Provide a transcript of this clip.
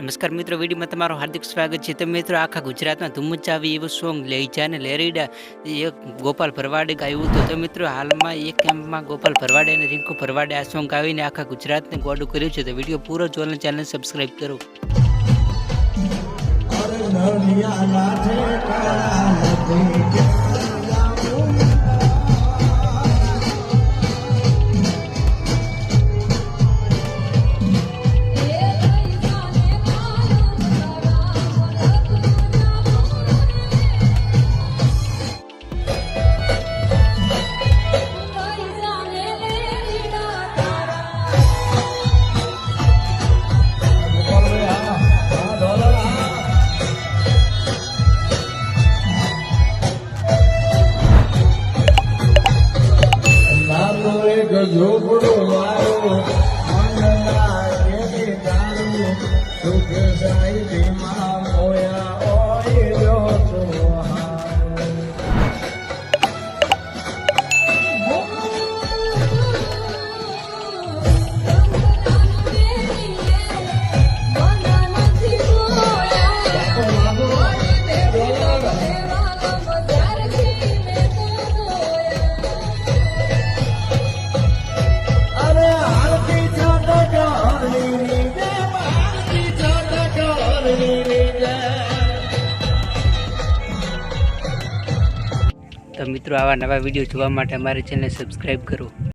નમસ્કાર મિત્રો, વિડીયોમાં તમારું હાર્દિક સ્વાગત છે. તો મિત્રો, આખા ગુજરાતમાં ધૂમ મચાવી એવું સોંગ લઈ જા ને લેરીડા એક ગોપાલ ભરવાડે ગાયું હતું. તો મિત્રો, હાલમાં એક કેમ્પમાં ગોપાલ ભરવાડે અને રિંકુ ભરવાડે આ સોંગ ગાવીને આખા ગુજરાતને ગોડું કર્યું છે. તો વીડિયો પૂરો જોઈને ચેનલ સબસ્ક્રાઈબ કરો. નાનો એક મારો. મંગના એની દારૂ સુખ સાહિત્યમાં મોયા તો મિત્રો આવા નવા વીડિયો જોવા માટે અમારી ચેનલ સબસ્ક્રાઈબ કરો.